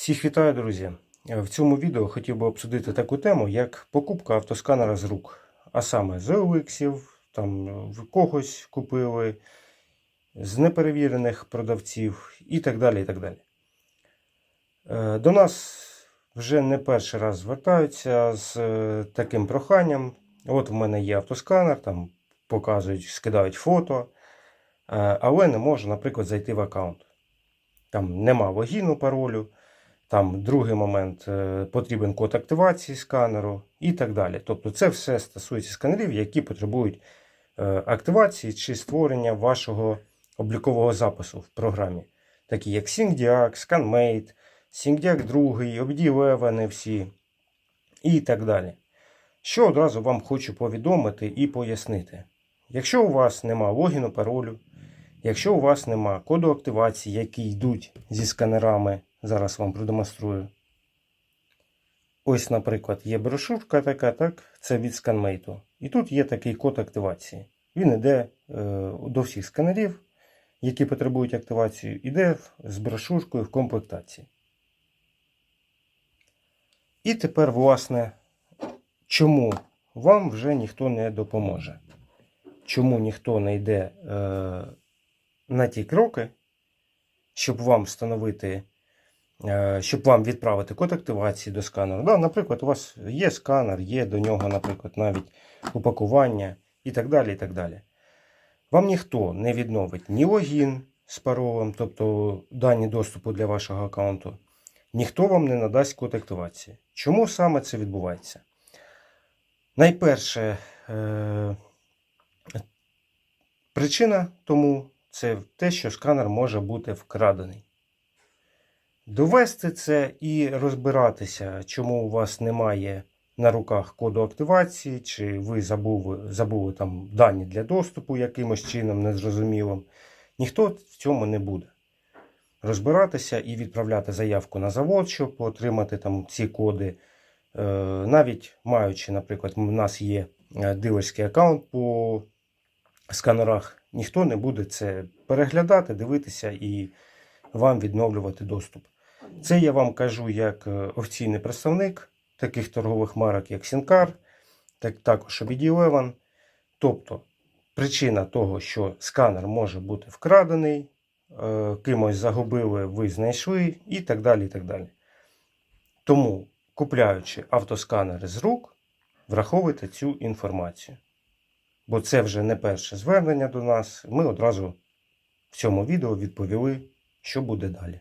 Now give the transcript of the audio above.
Всіх вітаю, друзі! В цьому відео хотів би обсудити таку тему, як покупка автосканера з рук. А саме з OLX, там в когось купили, з неперевірених продавців і так далі. і так далі. Е, До нас вже не перший раз звертаються з е, таким проханням. От в мене є автосканер, там показують, скидають фото, е, але не можу, наприклад, зайти в аккаунт. Там нема логіну, паролю. Там другий момент е, потрібен код активації сканеру і так далі. Тобто це все стосується сканерів, які потребують е, активації чи створення вашого облікового запису в програмі, такі як SyncDiac, ScanMate, SyncDiac 2, OBD11 всі і так далі. Що одразу вам хочу повідомити і пояснити. Якщо у вас нема логіну, паролю, якщо у вас нема коду активації, які йдуть зі сканерами, зараз вам продемонструю. Ось, наприклад, є брошурка така, так, це від ScanMate. І тут є такий код активації. Він йде е, до всіх сканерів, які потребують активації, іде з брошуркою в комплектації. І тепер, власне, чому вам вже ніхто не допоможе? Чому ніхто не йде е, на ті кроки, щоб вам встановити, щоб вам відправити код активації до сканеру. Да, наприклад, у вас є сканер, є до нього, наприклад, навіть упакування і так далі. і так далі. Вам ніхто не відновить ні логін з паролем, тобто дані доступу для вашого аккаунту, ніхто вам не надасть код активації. Чому саме це відбувається? Найперше, е, причина тому це те, що сканер може бути вкрадений. Довести це і розбиратися, чому у вас немає на руках коду активації, чи ви забули, забули там дані для доступу якимось чином незрозумілим, ніхто в цьому не буде. Розбиратися і відправляти заявку на завод, щоб отримати там ці коди. Е, Навіть маючи, наприклад, у нас є е, дилерський аккаунт по сканерах, ніхто не буде це переглядати, дивитися і вам відновлювати доступ. Це я вам кажу як е, офіційний представник таких торгових марок, як Сінкар, так також OBD11. Тобто причина того, що сканер може бути вкрадений, е, кимось загубили, ви знайшли і так далі. і так далі. Тому, купляючи автосканери з рук, враховуйте цю інформацію. Бо це вже не перше звернення до нас. Ми одразу в цьому відео відповіли, що буде далі.